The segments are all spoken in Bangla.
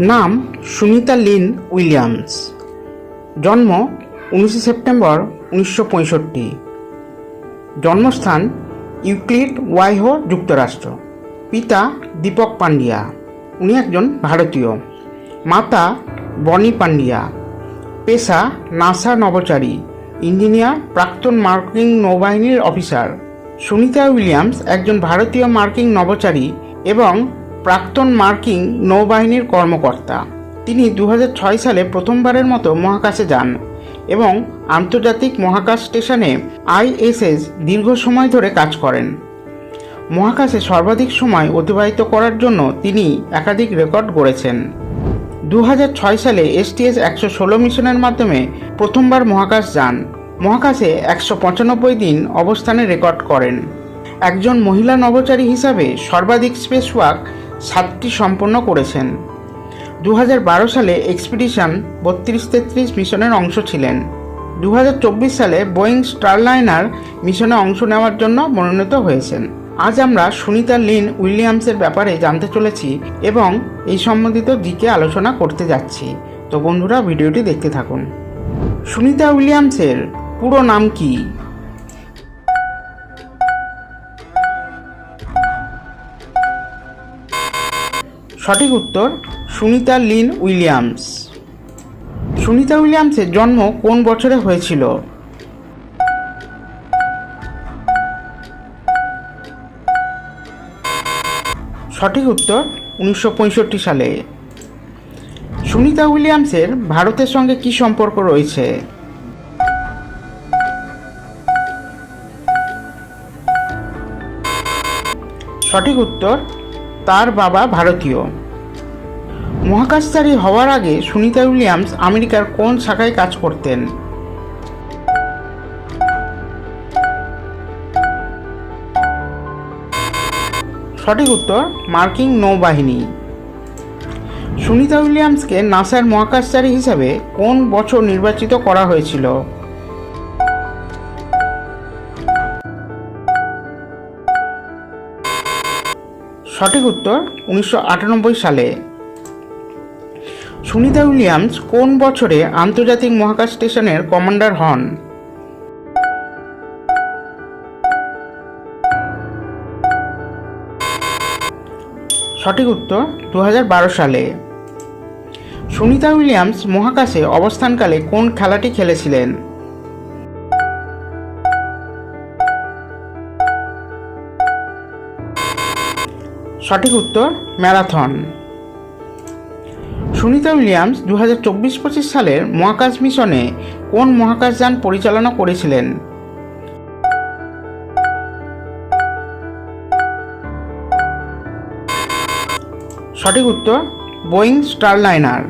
নাম সুনিতা লিন উইলিয়ামস। জন্ম উনিশে সেপ্টেম্বর উনিশশো পঁয়ষট্টি। জন্মস্থান ইউক্লিড ওয়াইহো, যুক্তরাষ্ট্র। পিতা দীপক পান্ডিয়া উনি একজন ভারতীয়। মাতা বনি পান্ডিয়া পেশা নাসা নভোচারী। ইঞ্জিনিয়ার, প্রাক্তন মার্কিং নৌবাহিনীর অফিসার। সুনিতা উইলিয়ামস একজন ভারতীয় মার্কিং নভোচারী এবং প্রাক্তন মার্কিং নৌবাহিনীর কর্মকর্তা। তিনি দু হাজার ছয় সালে প্রথমবারের মতো মহাকাশে যান এবং আন্তর্জাতিক মহাকাশ স্টেশনে আইএসএস দীর্ঘ সময় ধরে কাজ করেন। মহাকাশে সর্বাধিক সময় অতিবাহিত করার জন্য তিনি একাধিক রেকর্ড গড়েছেন। দু হাজার ছয় সালে এসটিএস একশো ষোলো মিশনের মাধ্যমে প্রথমবার মহাকাশ যান। মহাকাশে একশো পঁচানব্বই দিন অবস্থানে রেকর্ড করেন। একজন মহিলা নভোচারী হিসাবে সর্বাধিক স্পেস ওয়াক সাতটি সম্পন্ন করেছেন। দু হাজার বারো সালে এক্সপিডিশন বত্রিশ তেত্রিশ মিশনের অংশ ছিলেন। দু হাজার চব্বিশ সালে বোয়িং স্টারলাইনার মিশনে অংশ নেওয়ার জন্য মনোনীত হয়েছেন। আজ আমরা সুনিতা লিন উইলিয়ামসের ব্যাপারে জানতে চলেছি এবং এই সম্বন্ধিত দিকে আলোচনা করতে যাচ্ছি। তো বন্ধুরা, ভিডিওটি দেখতে থাকুন। সুনিতা উইলিয়ামসের পুরো নাম কি? সঠিক উত্তর সুনিতা লিন উইলিয়ামস। সুনিতা উইলিয়ামসের জন্ম কোন বছরে হয়েছিল? সঠিক উত্তর উনিশশো পঁয়ষট্টি সালে। সুনিতা উইলিয়ামসের ভারতের সঙ্গে কি সম্পর্ক রয়েছে? সঠিক উত্তর তার বাবা ভারতীয়। মহাকাশচারী হওয়ার আগে সুনিতা উইলিয়ামস আমেরিকার কোন শাখায় কাজ করতেন? সঠিক উত্তর, মার্কিন নৌবাহিনী। সুনিতা উইলিয়ামসকে নাসার মহাকাশচারী হিসাবে কোন বছর নির্বাচিত করা হয়েছিল? সঠিক উত্তর উনিশশো আটানব্বই সালে। সুনিতা উইলিয়ামস কোন বছরে আন্তর্জাতিক মহাকাশ স্টেশনের কমান্ডার হন? সঠিক উত্তর দু হাজার বারো সালে। সুনিতা উইলিয়ামস মহাকাশে অবস্থানকালে কোন খেলাটি খেলেছিলেন? সঠিক উত্তর, ম্যারাথন। সুনিতা উইলিয়ামস দু হাজার চব্বিশ পঁচিশ সালের মহাকাশ মিশনে কোন মহাকাশযান পরিচালনা করেছিলেন? সঠিক উত্তর, বোয়িং স্টারলাইনার।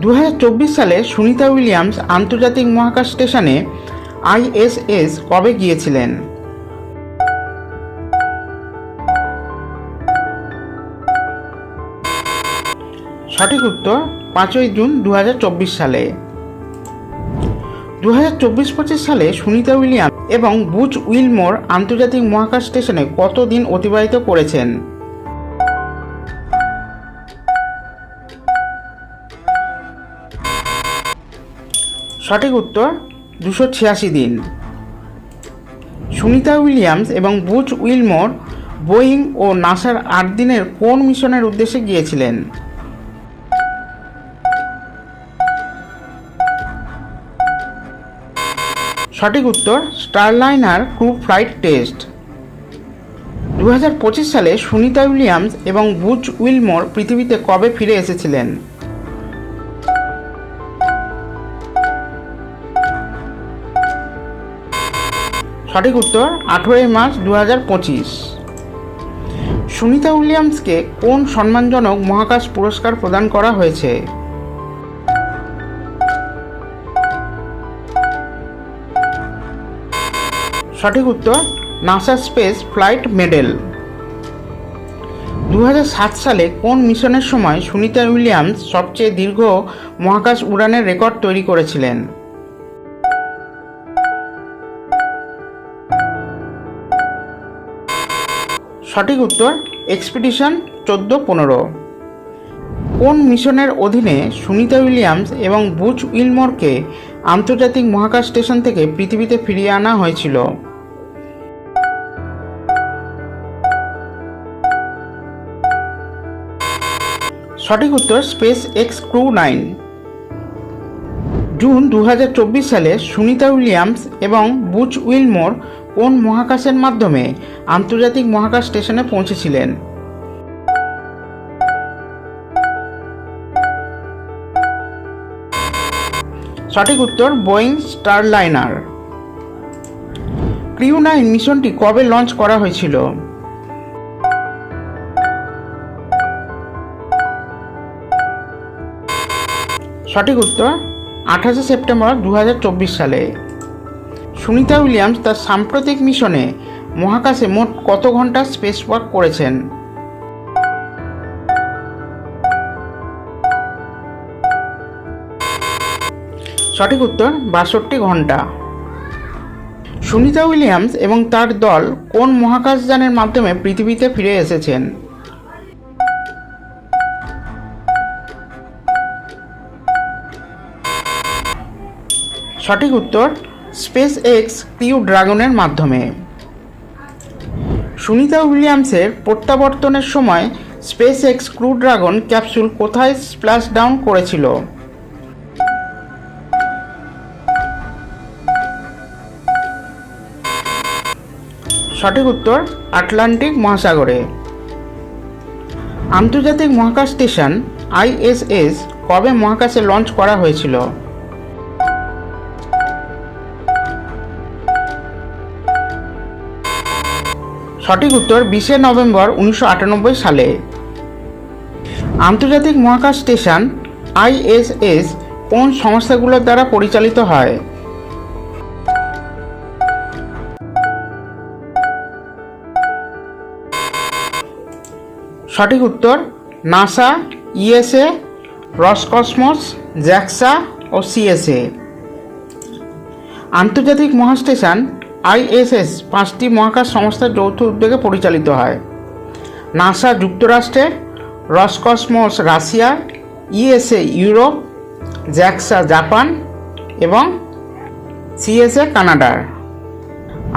দু হাজার চব্বিশ সালে সুনিতা উইলিয়ামস আন্তর্জাতিক মহাকাশ স্টেশনে আইএসএস কবে গিয়েছিলেন? সঠিক উত্তর পাঁচই জুন দু হাজার চব্বিশ সালে। দু হাজার চব্বিশ পঁচিশ সালে সুনিতা উইলিয়াম এবং বুচ উইলমোর আন্তর্জাতিক মহাকাশ স্টেশনে কত দিন অতিবাহিত করেছেন? সঠিক উত্তর দুশো ছিয়াশি দিন। সুনিতা উইলিয়ামস এবং বুচ উইলমোর বোয়িং ও নাসার আট দিনের কোন মিশনের উদ্দেশ্যে গিয়েছিলেন? সঠিক উত্তর স্টারলাইনার ক্রু ফ্লাইট টেস্ট। দু হাজার পঁচিশ সালে সুনিতা উইলিয়ামস এবং বুচ উইলমোর পৃথিবীতে কবে ফিরে এসেছিলেন? সঠিক উত্তর, আঠেরোই মার্চ দু হাজার পঁচিশ। সুনিতা উইলিয়ামসকে কোন সম্মানজনক মহাকাশ পুরস্কার প্রদান করা হয়েছে? সঠিক উত্তর নাসা স্পেস ফ্লাইট মেডেল দু হাজার সাত সালে কোন মিশনের সময় সুনিতা উইলিয়ামস সবচেয়ে দীর্ঘ মহাকাশ উড়ানের রেকর্ড তৈরি করেছিলেন? সঠিক উত্তর এক্সপিডিশন চোদ্দ পনেরো কোন মিশনের অধীনে সুনিতা উইলিয়ামস এবং বুচ উইলমোরকে আন্তর্জাতিক মহাকাশ স্টেশন থেকে পৃথিবীতে ফিরিয়ে আনা হয়েছিল? সঠিক উত্তর space X crew nine. June দু হাজার চব্বিশ সালে সুনিতা উইলিয়ামস এবং বুচ উইলমোর কোন মহাকাশের মাধ্যমে আন্তর্জাতিক মহাকাশ স্টেশনে পৌঁছেছিলেন? সঠিক উত্তর বোয়িং স্টারলাইনার। ক্রিউ নাইন মিশনটি কবে লঞ্চ করা হয়েছিল? সঠিক উত্তর, আঠাশে সেপ্টেম্বর দু হাজার চব্বিশ সালে। সুনিতা উইলিয়ামস তার সাম্প্রতিক মিশনে মহাকাশে মোট কত ঘণ্টা স্পেস ওয়াক করেছেন? সঠিক উত্তর, বাষট্টি ঘণ্টা। সুনিতা উইলিয়ামস এবং তার দল কোন মহাকাশযানের মাধ্যমে পৃথিবীতে ফিরে এসেছেন? সঠিক উত্তর স্পেস এক্স ক্রিউ ড্রাগনের মাধ্যমে। সুনিতা উইলিয়ামসের প্রত্যাবর্তনের সময় space x crew Dragon capsule কোথায় স্প্ল্যাশ ডাউন করেছিল? সঠিক উত্তর আটলান্টিক মহাসাগরে। আন্তর্জাতিক মহাকাশ স্টেশন আইএসএস কবে মহাকাশে লঞ্চ করা হয়েছিল? সঠিক উত্তর বিশে নভেম্বর উনিশশো আটানব্বই সালে। আন্তর্জাতিক মহাকাশ স্টেশন, আইএসএস, কোন সংস্থাগুলোর দ্বারা পরিচালিত হয়? সঠিক উত্তর, NASA, E S A, Roscosmos, JAXA O CSA. আন্তর্জাতিক মহাস্টেশন আইএসএস পাঁচটি মহাকাশ সংস্থার যৌথ উদ্যোগে পরিচালিত হয়। নাসা যুক্তরাষ্ট্রে, Roscosmos Russia, ESA Europe, JAXA Japan এবং সিএসএ কানাডার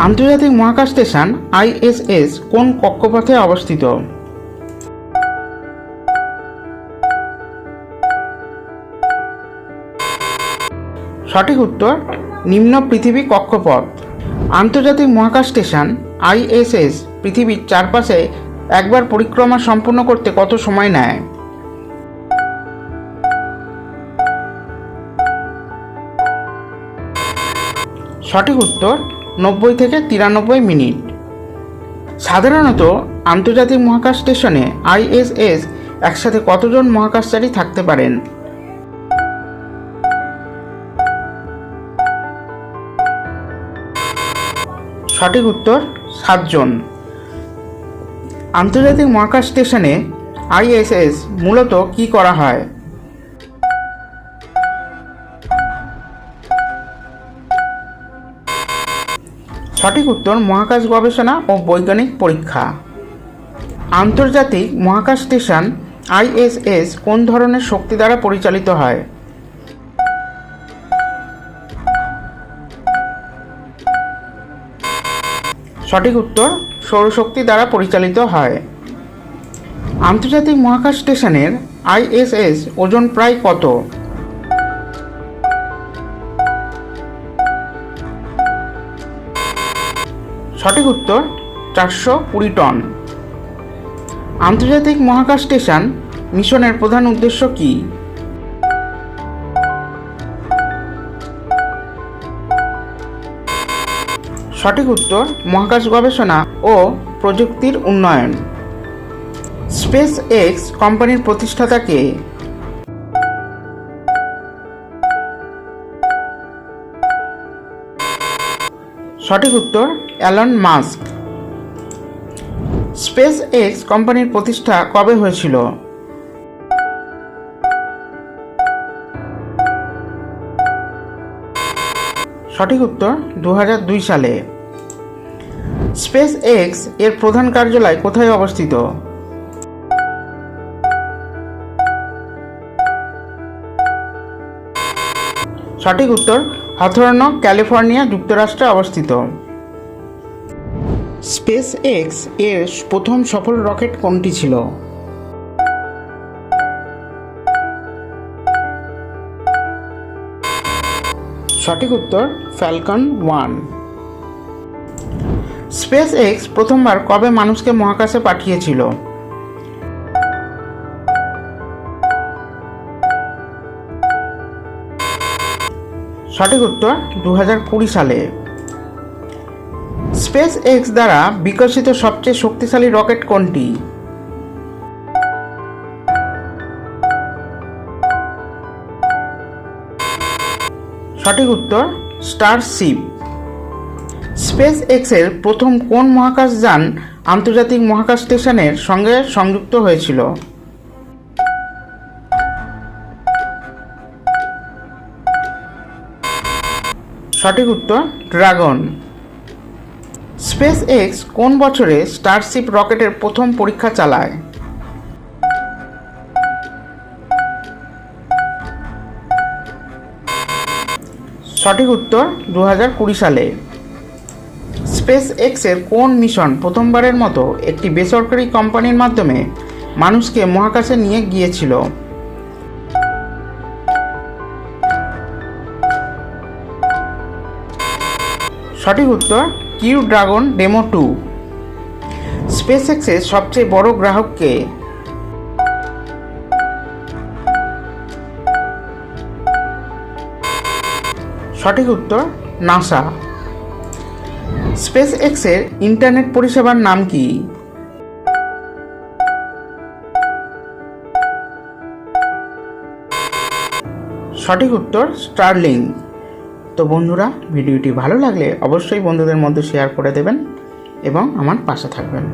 আন্তর্জাতিক মহাকাশ স্টেশন আইএসএস কোন কক্ষপথে অবস্থিত? সঠিক উত্তর, নিম্ন পৃথিবী কক্ষপথ। আন্তর্জাতিক মহাকাশ স্টেশন, আইএসএস, পৃথিবীর চারপাশে একবার পরিক্রমা সম্পূর্ণ করতে কত সময় নেয়? সঠিক উত্তর, নব্বই থেকে তিরানব্বই মিনিট। সাধারণত আন্তর্জাতিক মহাকাশ স্টেশনে আইএসএস একসাথে কতজন মহাকাশচারী থাকতে পারেন? সঠিক উত্তর, সাতজন। আন্তর্জাতিক মহাকাশ স্টেশনে আইএসএস মূলত কি করা হয়? সঠিক উত্তর, মহাকাশ গবেষণা ও বৈজ্ঞানিক পরীক্ষা। আন্তর্জাতিক মহাকাশ স্টেশন আইএসএস কোন ধরনের শক্তি দ্বারা পরিচালিত হয়? সঠিক উত্তর সৌরশক্তি দ্বারা পরিচালিত হয়। আন্তর্জাতিক মহাকাশ স্টেশনের আইএসএস ওজন প্রায় কত? সঠিক উত্তর চারশো কুড়ি টন। আন্তর্জাতিক মহাকাশ স্টেশন মিশনের প্রধান উদ্দেশ্য কী? সঠিক উত্তর মহাকাশ গবেষণা ও প্রযুক্তির উন্নয়ন। স্পেস এক্স কোম্পানির প্রতিষ্ঠাতা কে? সঠিক উত্তর অ্যালন মাস্ক। স্পেস এক্স কোম্পানির প্রতিষ্ঠা কবে হয়েছিল? সঠিক উত্তর দু হাজার দুই সালে। স্পেস এক্সের প্রধান কার্যালয় কোথায় অবস্থিত? সঠিক উত্তর হথর্ন, ক্যালিফোর্নিয়া, যুক্তরাষ্ট্রে অবস্থিত। স্পেস এক্সের প্রথম সফল রকেট কোনটি ছিল? সঠিক উত্তর ফ্যালকন ওয়ান স্পেস এক্স প্রথমবার কবে মানুষকে মহাকাশে পাঠিয়েছিল? সঠিক উত্তর দু হাজার কুড়ি সালে। স্পেস এক্স দ্বারা বিকশিত সবচেয়ে শক্তিশালী রকেট কোনটি? সঠিক উত্তর স্টারশিপ স্পেস এক্সের প্রথম কোন মহাকাশযান আন্তর্জাতিক মহাকাশ স্টেশনের সঙ্গে সংযুক্ত হয়েছিল? সঠিক উত্তর, ড্রাগন। স্পেস এক্স কোন বছরে স্টারশিপ রকেটের প্রথম পরীক্ষা চালায়? সঠিক উত্তর দু হাজার কুড়ি সালে। স্পেস এক্সের কোন মিশন প্রথমবারের মতো একটি বেসরকারি কোম্পানির মাধ্যমে মানুষকে মহাকাশে নিয়ে গিয়েছিল? সঠিক উত্তর কিউ ড্রাগন ডেমো টু স্পেস এক্সের সবচেয়ে বড় গ্রাহককে সঠিক উত্তর নাসা। স্পেস এক্সের ইন্টারনেট পরিষেবার নাম কি? সঠিক উত্তর স্টারলিং। তো বন্ধুরা, ভিডিওটি ভালো লাগলে অবশ্যই বন্ধুদের মধ্যে শেয়ার করে দেবেন এবং আমার পাশে থাকবেন।